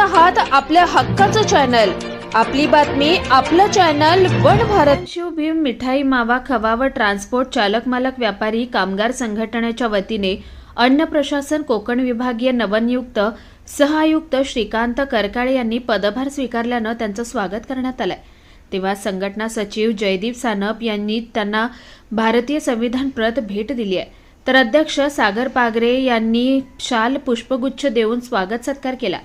आहात आपल्या हक्काचं चॅनल. आपली बातमी आपलं चॅनल वन भारत. शिवभीम मिठाई मावा खवा व ट्रान्सपोर्ट चालक मालक व्यापारी कामगार संघटनेच्या वतीने अन्न प्रशासन कोकण विभागीय नवनियुक्त सहआयुक्त श्रीकांत करकाळे यांनी पदभार स्वीकारल्यानं त्यांचं स्वागत करण्यात आलंय. तेव्हा संघटना सचिव जयदीप सानप यांनी त्यांना भारतीय संविधान प्रत भेट दिली आहे. तर अध्यक्ष सागर पागरे यांनी शाल पुष्पगुच्छ देऊन स्वागत सत्कार केला.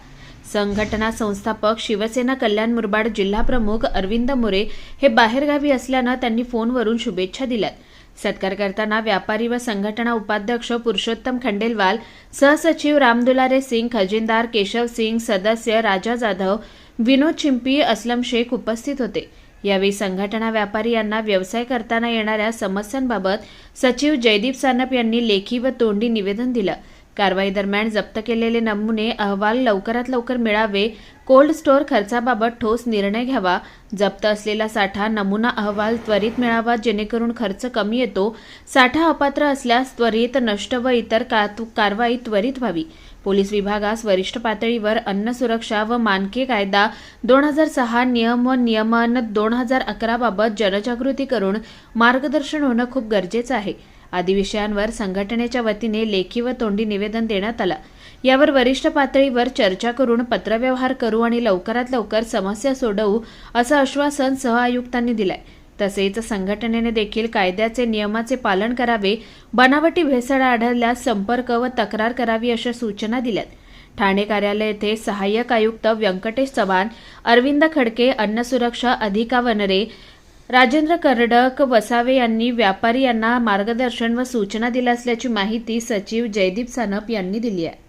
संघटना संस्थापक शिवसेना कल्याण मुरबाड जिल्हा प्रमुख अरविंद मोरे हे बाहेरगावी असल्यानं त्यांनी फोनवरून शुभेच्छा दिल्यात. सत्कार करताना व्यापारी व संघटना उपाध्यक्ष पुरुषोत्तम खंडेलवाल सहसचिव रामदुलारे सिंग खजिनदार केशव सिंग सदस्य राजा जाधव विनोद चिंपी असलम शेख उपस्थित होते. यावेळी संघटना व्यापारी यांना व्यवसाय करताना येणाऱ्या समस्यांबाबत सचिव जयदीप सानप यांनी लेखी व तोंडी निवेदन दिलं. कारवाई दरम्यान जप्त केलेले नमुने अहवाल लवकरात लवकर मिळावे कोल्ड स्टोअर खर्चाबाबत ठोस निर्णय घ्यावा जप्त असलेला साठा नमुना अहवाल त्वरित मिळावा जेणेकरून खर्च कमी येतो साठा अपात्र असल्यास त्वरित नष्ट व इतर का- कारवाई त्वरित व्हावी. पोलीस विभागास वरिष्ठ पातळीवर अन्न सुरक्षा व मानके कायदा दोन हजार सहा नियम व नियमन दोन हजार अकराबाबत जनजागृती करून मार्गदर्शन होणं खूप गरजेचं आहे. आदी विषयांवर संघटनेच्या वतीने लेखी व तोंडी निवेदन देण्यात आलं. यावर वरिष्ठ पातळीवर चर्चा करून पत्रव्यवहार करू आणि लवकरात लवकर समस्या सोडवू असं आश्वासन सहआयुक्तांनी दिलंय. तसेच संघटनेने देखील कायद्याचे नियमाचे पालन करावे बनावटी भेसळ आढळल्यास संपर्क व तक्रार करावी अशा सूचना दिल्यात. ठाणे कार्यालय येथे सहाय्यक आयुक्त व्यंकटेश चव्हाण अरविंद खडके अन्न सुरक्षा अधिका वनरे राजेंद्र कर्डक वसावे यांनी व्यापारी यांना मार्गदर्शन व सूचना दिल्या असल्याची माहिती सचिव जयदीप सानप यांनी दिली आहे.